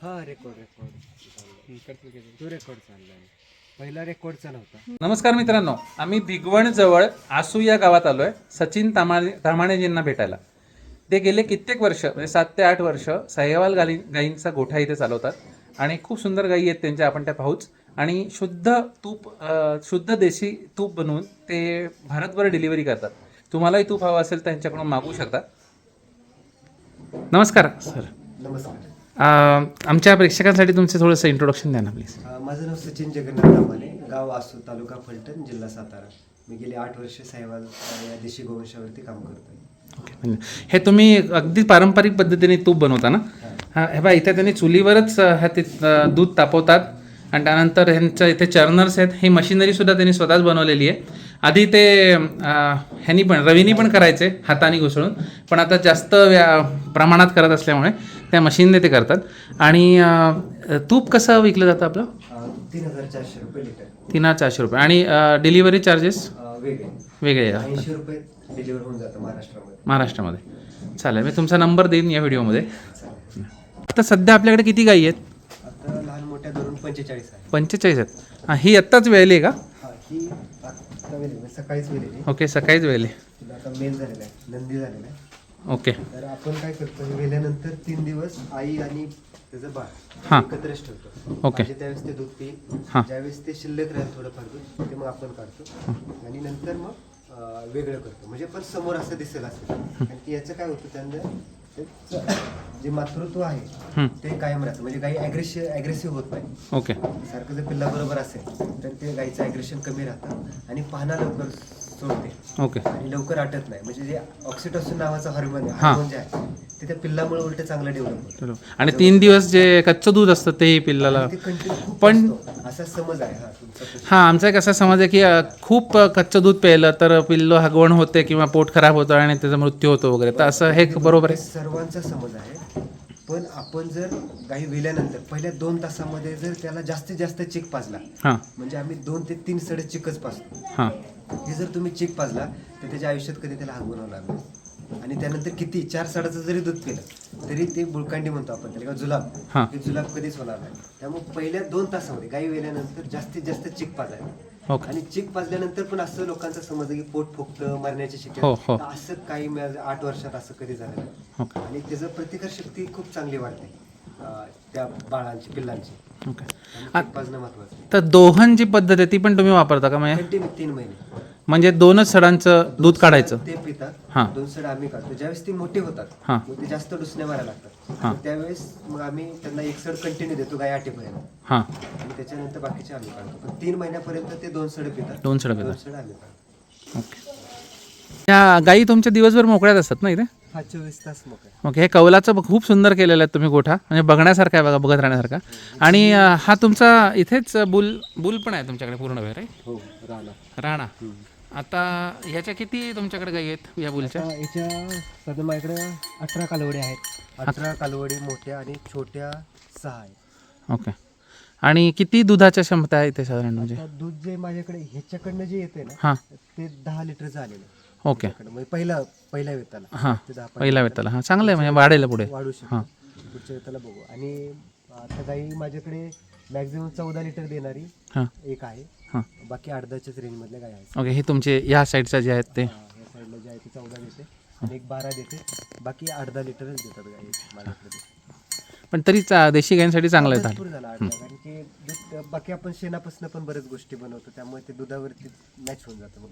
हा record record record चाललाय. पहिला नमस्कार मित्रांनो आम्ही भिगवण जवळ आसू या गावात आलोय सचिन तामाणे तामाणेजींना भेटायला. ते गेले कित्येक वर्ष म्हणजे सात ते आठ वर्ष सह्यवाल गाई गाईंचा गोठा इथे चालवतात. आणि खूप सुंदर गायी आहेत त्यांच्या आपण त्या पाहूच. आणि शुद्ध तूप शुद्ध देशी तूप बनवून ते भारतभर डिलिव्हरी करतात. तुम्हालाही तूप हवं असेल त्यांच्याकडून मागू शकता. नमस्कार. सर. नमस्कार. आमच्या प्रेक्षकांसाठी तुमचं थोडंसं इंट्रोडक्शन द्या ना प्लीज अ, माझं नाव सचिन जगन्नाथ तामाने गाव आसू तालुका फलटण जिल्हा सातारा. मी गेली आठ वर्ष साहेबाल या देशी गोवंशावरती काम करतोय. ओके म्हणजे हे तुम्ही अगदी पारंपरिक पद्धतीने तूप बनवता ना? हा. हे बा इथे त्यांनी चुलीवरच अ, ह्या ते अ, दूध तापवतात. आणि त्यानंतर ह्यांच्या इथे चर्नर्स आहेत. ही मशिनरी सुद्धा त्यांनी स्वतःच बनवलेली आहे. आधी ते ह्यांनी पण रवीनी पण करायचे हाताने घुसळून पण आता जास्त व्या प्रमाणात करत असल्यामुळे त्या मशीनने ते करतात. आणि तूप कसं विकलं जातं आपलं? तीन हजार चारशे रुपये लिटर. तीन हजार चारशे रुपये. आणि डिलिव्हरी चार्जेस वेगळे. वेगळे आहे ऐंशी रुपये डिलिव्हर होऊन जातं महाराष्ट्रामध्ये. महाराष्ट्रामध्ये. चालेल मी तुमचा नंबर देईन या व्हिडिओमध्ये. आता सध्या आपल्याकडे किती गायी आहेत? लहान मोठ्या धरून पंचेचाळीस पंचेचाळीस आहेत. हां आत्ताच वेळली आहे का? सकाळीच वेलेली ओके सकाळीच वेळली तिला आता मेल झालेला आहे नंदी झालेला आहे. ओके. तर आपण काय करतो हे वेल्यानंतर तीन दिवस आई आणि त्याचं. बाळ एकत्रच ठेवतो. ओके. पाहिजे त्यावेळेस ते दूध पिईल. हा. ज्यावेळेस ते शिल्लक राहील थोडंफार दूध ते मग आपण काढतो. आणि नंतर मग वेगळं करतो. म्हणजे पण समोर असं दिसेल असं. आणि की याचं काय होतं त्यांना जे मातृत्व आहे. ते कायम राहतं. म्हणजे गाई ॲग्रेसिव्ह ॲग्रेसिव्ह होत नाही. ओके. सारखं जर पिल्ला बरोबर असेल तर ते गाईचं ॲग्रेशन कमी राहतं आणि पाहणा लवकर सोडते. ओके. आणि लवकर आटत नाही. म्हणजे जे ऑक्सिटोसिन नावाचा हार्मोन आहे. हार्मोन जे आहे ते त्या पिल्लामुळे उलट चांगलं डेव्हलप होतं. आणि तीन दिवस जे कच्चं दूध असतं तेही पिल्लाला ते कंटिन्यू खूप पण- असतो. असा समज आहे हा तुमचा. हां आमचा एक असा समज आहे की अ, खूप अ, कच्चं दूध प्यायलं तर पिल्लो हगवण होते किंवा पोट खराब होतं आणि त्याचा मृत्यू होतो वगैरे. तर असं हे बरोबर आहे? सर्वांचा समज आहे. पण आपण जर गाई विल्यानंतर पहिल्या दोन तासामध्ये जर त्याला जास्तीत जास्त चिक पाजला हां. म्हणजे आम्ही दोन ते तीन सडे चिकच पाजतो. हां. हे जर तुम्ही चिक पाजला तर त्याच्या आयुष्यात कधी त्याला हागवून होणार नाही. आणि त्यानंतर किती? चार साडाचं जरी दूध पिलं तरी ते बुळकांडी म्हणतो आपण त्याला किंवा जुलाब. हा. हे जुलाब कधीच होणार नाही. त्यामुळे पहिल्या दोन तासामध्ये गाई वेल्यानंतर जास्तीत जास्त चिक पाजायला. आणि चिक पाजल्यानंतर पण असं लोकांचा समज की पोट फुगतं मरण्याची हो, शक्यता हो. तर असं काही आठ वर्षात असं कधी झालं नाही. आणि त्याचं प्रतिकार शक्ती खूप चांगली वाढते त्या बाळांची पिल्लांची. पाजणं महत्वाचं तर दोहन जी पद्धत आहे ती पण तुम्ही वापरता का म्हणजे तीन महिने. म्हणजे दोनच सडांचं दूध काढायचं. ते पितात हा. दोन सड आम्ही काढतो. ज्यावेळेस ती मोठी होतात हा. मग ते जास्त डुसण्या मारायला लागतात. हा. मग त्यावेळेस मग आम्ही त्यांना एक सड कंटिन्यू देतो गाय आठेपर्यंत. हां. आणि त्याच्यानंतर बाकीचे आम्ही काढतो. पण तीन महिन्यापर्यंत ते दोन सड पितात. दोन सडं दोन पितात सड आम्ही काढतो. ओके. या गायी तुमच्या दिवसभर मोकळ्यात असतात ना इथे? हा चोवीस तास मग आहे. ओके. हे कौलाचं ब- खूप सुंदर केलेलं आहे तुम्ही गोठा. म्हणजे बघण्यासारखा आहे बघा बघत राहण्यासारखा. आणि अं, हा तुमचा इथेच बुल बुल पण आहे तुमच्याकडे पूर्ण वेळ हो राणा. आता ह्याच्या किती तुमच्याकडे गायी आहेत? या बुलच्या? आता याच्या सध्या माझ्याकडे अठरा कालवडी आहेत. अठरा कालवडी मोठ्या आणि छोट्या सहा आहेत. ओके. आणि किती दुधाच्या क्षमता आहे इथे साधारण म्हणजे? आता दूध जे माझ्याकडे ह्याच्याकडनं जे येते ना हां. ते दहा लिटरचं आलेलं आहे. ओके. म्हणजे पहिला पहिल्या वेताला. हां. ते दहा पहिला वेताला. हां चांगलं आहे म्हणजे वाढेल पुढे. वाढू शकतो. पुढच्या वेताला बघू. आणि आता गाई माझ्याकडे मॅक्झिमम चौदा लिटर देणारी हां. एक आहे. हां. बाकी अर्धाच्याच रेंजमधल्या गाय आहेत? ओके हे तुमचे ह्या साईडच्या जे आहेत ते. हा, या साईडला जे आहे ते चौदा देते. आणि एक बारा देते. बाकी अर्धा लिटरच देतात माझ्याकडे. पण तरी चा- देशी गायींसाठी चांगलं आहे भरपूर झाला कारण की दूध बाकी आपण शेणापासून पण बऱ्याच गोष्टी बनवतो. त्यामुळे ते दुधावरती मॅच होऊन जातं मग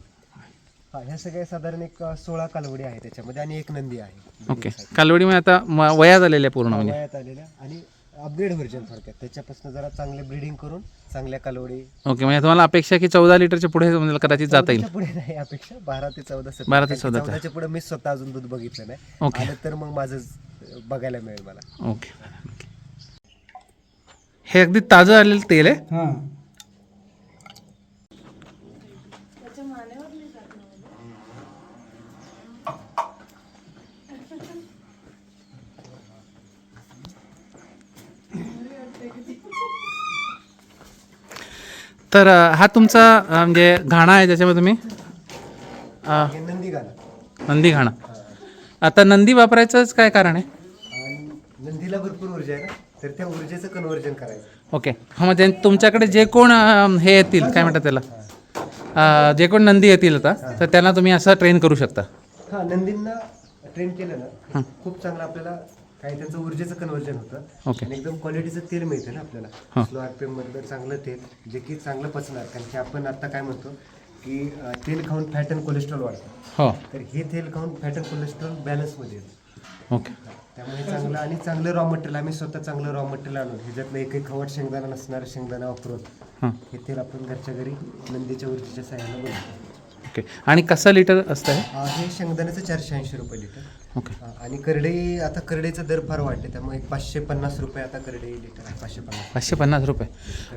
हा ह्या सगळ्या साधारण एक अ, सोळा कालवडी आहे त्याच्यामध्ये आणि एक नंदी आहे. ओके. कालवडीमध्ये आता म- वयात आलेल्या पूर्ण म्हणजे. वयात आलेल्या. आणि अपग्रेड व्हर्जन थोडक्यात त्याच्यापासून जरा चांगले ब्रीडिंग करून चांगल्या कालवडी. ओके म्हणजे तुम्हाला अपेक्षा की चौदा लिटरच्या पुढे तुम्हाला कदाचित जाता येईल. चौदाच्या पुढे नाही अपेक्षा बारा ते चौदा. बारा ते कारण की चौदा. चौदाच्या पुढे मी स्वतः अजून दूध बघितलं नाही. ओके. आलं तर मग माझं बघायला मिळेल मला. ओके. हे अगदी ताजं आलेलं तेल आहे. हां. तर हा तुमचा म्हणजे घाणा आहे ज्याच्यामध्ये तुम्ही? नंदी गाणं नंदी घाणा. आता नंदी वापरायचंच काय कारण आहे? नंदीला भरपूर ऊर्जा आहे ना तर त्या ऊर्जेचं कन्वर्जन करायचं. ओके. हा म्हणजे तुमच्याकडे जे कोण अं, हे येतील काय म्हणतात त्याला? अं, जे कोण नंदी येतील आता तर त्यांना तुम्ही असं ट्रेन करू शकता. हा नंदींना ट्रेन केलं ना खूप चांगलं आपल्याला काही त्यांचं ऊर्जेचं कन्वर्जन होतं. ओके आणि एकदम क्वालिटीचं तेल मिळतं ना. आपल्याला. स्लो आरपीएम मधलं चांगलं तेल जे की चांगलं पचणार. कारण की आपण आता काय म्हणतो की अं, तेल खाऊन फॅट अँड कोलेस्ट्रॉल वाढतं. हो. तर हे तेल खाऊन फॅट अँड कोलेस्ट्रॉल बॅलन्समध्ये येतं. ओके त्यामुळे चांगलं आणि चांगलं रॉ मटेरियल आम्ही स्वतः चांगलं रॉ मटेरियल आणून ह्याच्यातलं एक एक खवट शेंगदाणा नसणारं शेंगदाणा वापरून हां. हे तेल आपण घरच्या घरी नंदीच्या ऊर्जेच्या सहाय्यानं बनवतो. ओके आणि कसं लिटर असतं हे अं, हे शेंगदाण्याचं चारशे ऐंशी रुपये लिटर ओके अं, आणि करडई आता करडईचा दर फार वाढले त्यामुळे एक पाचशे पन्नास रुपये आता करडई लिटर आहे पाचशे पन्नास. पाचशे पन्नास रुपये.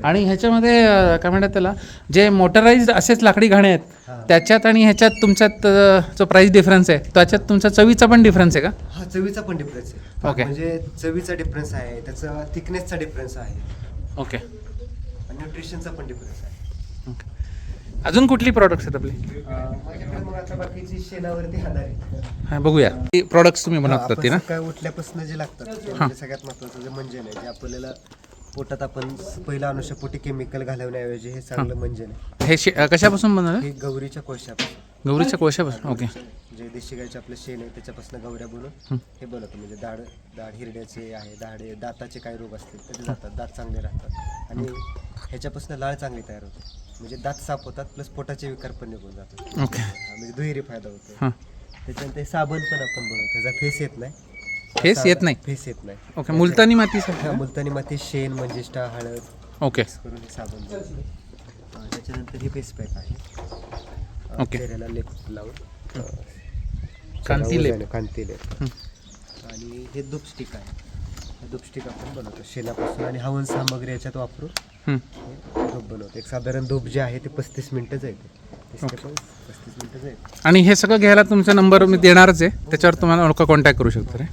आणि ह्याच्यामध्ये अं, काय म्हणतात त्याला जे मोटराईज असेच लाकडी घाणे आहेत हां. त्याच्यात आणि ह्याच्यात तुमच्यात अं, जो प्राईस डिफरन्स आहे त्याच्यात तुमचा चवीचा पण डिफरन्स आहे का? हा चवीचा पण डिफरन्स आहे. ओके. म्हणजे चवीचा डिफरन्स आहे त्याचा थिकनेसचा डिफरन्स आहे. ओके आणि न्यूट्रिशनचा पण डिफरन्स आहे. ओके अजून कुठली प्रॉडक्ट्स आहेत आपली? अं, माझ्याकडे मग आता बाकीची शेणावरती आधारित हां बघूया प्रॉडक्ट्स तुम्ही बनवतात ते ना? सकाळी उठल्यापासून जे लागतात ते म्हणजे सगळ्यात महत्वाचं जे मंजन आहे जे आपल्याला पोटात आपण पहिला अनुषपोटी केमिकल घालवण्याऐवजी हे चांगलं मंजन आहे. हे शे अं, कशापासून बनवलं? हे गौरीच्या कोळशापासून. गौरीच्या कोळशापासून? ओके. जे देशी गायचे आपलं शेण आहे त्याच्यापासून गौऱ्या बनवून हे. बनवतो. म्हणजे दाढ दाढ हिरड्याचे आहे दाढे दाताचे काही रोग असतील ते जातात. दात चांगले राहतात. आणि ह्याच्यापासून लाळ चांगली तयार होते. म्हणजे दात साफ होतात प्लस पोटाचे विकार पण निघून जातात. ओके हा, म्हणजे दुहेरी फायदा होतो. हां. त्याच्यानंतर हे साबण पण आपण बनवतो. त्याचा फेस येत नाही. फेस येत नाही? फेस येत नाही. ओके मुलतानी माती हा, मुलतानी माती शेण मंजिष्ठा हळद. ओके करून हे साबण बनवतो. त्याच्यानंतर ही फेस पॅक आहे. Uh, okay. चेहऱ्याला लेप लावून. अ, कांती चेहरा लेप. उजळणे, कांती लेप हं. आणि हे धूप स्टिक आहे. हे धूप स्टिक आपण बनवतो. शेणापासून आणि हवन सामग्री याच्यात वापरून धूप बनवतो. एक साधारण धूप जे आहे ते पस्तीस मिनिटं जाईल ते पस्तीस आणि हे सगळं घ्यायला तुमचा नंबर मी देणारच आहे. त्याच्यावर तुम्हाला कॉन्टॅक्ट करू शकतो रे.